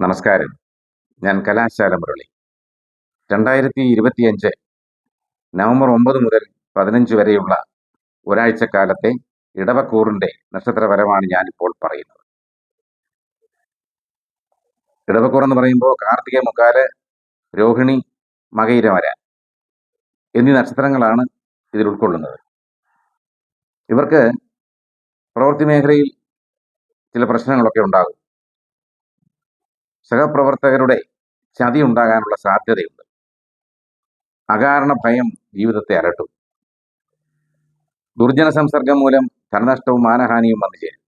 നമസ്കാരം. ഞാൻ കലാശാല മുരളി. രണ്ടായിരത്തി ഇരുപത്തിയഞ്ച് നവംബർ ഒമ്പത് മുതൽ പതിനഞ്ച് വരെയുള്ള ഒരാഴ്ചക്കാലത്തെ ഇടവക്കൂറിന്റെ നക്ഷത്രപരമാണ് ഞാനിപ്പോൾ പറയുന്നത്. ഇടവക്കൂർ എന്ന് പറയുമ്പോൾ കാർത്തിക മുക്കാൽ രോഹിണി മകയിരമര എന്നീ നക്ഷത്രങ്ങളാണ് ഇതിൽ ഉൾക്കൊള്ളുന്നത്. ഇവർക്ക് പ്രവൃത്തി മേഖലയിൽ ചില പ്രശ്നങ്ങളൊക്കെ ഉണ്ടാകും. സഹപ്രവർത്തകരുടെ ചതി ഉണ്ടാകാനുള്ള സാധ്യതയുണ്ട്. അകാരണ ഭയം ജീവിതത്തെ അലട്ടും. ദുർജന സംസർഗം മൂലം ധനനഷ്ടവും മാനഹാനിയും വന്നു ചേരും.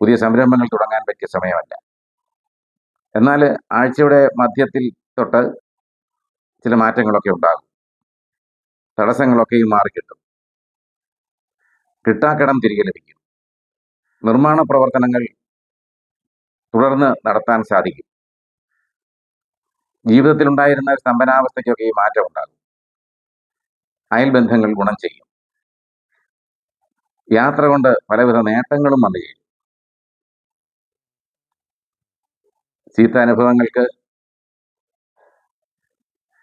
പുതിയ സംരംഭങ്ങൾ തുടങ്ങാൻ പറ്റിയ സമയമല്ല. എന്നാൽ ആഴ്ചയുടെ മധ്യത്തിൽ തൊട്ട് ചില മാറ്റങ്ങളൊക്കെ ഉണ്ടാകും. തടസ്സങ്ങളൊക്കെയും മാറിക്കിട്ടും കിട്ടാക്കടം തിരികെ ലഭിക്കും. നിർമ്മാണ പ്രവർത്തനങ്ങൾ തുടർന്ന് നടത്താൻ സാധിക്കും. ജീവിതത്തിൽ ഉണ്ടായിരുന്ന സ്തംഭനാവസ്ഥയ്ക്കൊക്കെ ഈ മാറ്റം ഉണ്ടാകും. അയൽബന്ധങ്ങൾ ഗുണം ചെയ്യും. യാത്ര കൊണ്ട് പലവിധ നേട്ടങ്ങളും വന്നു ചെയ്യും ചീത്ത അനുഭവങ്ങൾക്ക്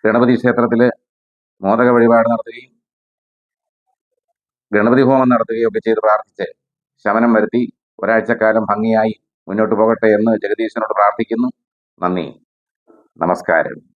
ഗണപതി ക്ഷേത്രത്തിൽ മോദക വഴിപാട് നടത്തുകയും ഗണപതി ഹോമം നടത്തുകയും ഒക്കെ ചെയ്ത് പ്രാർത്ഥിച്ച് ശമനം വരുത്തി ഒരാഴ്ചക്കാലം ഭംഗിയായി മുന്നോട്ട് പോകട്ടെ എന്ന് ജഗദീശനോട് പ്രാർത്ഥിക്കുന്നു. നന്ദി. നമസ്കാരം.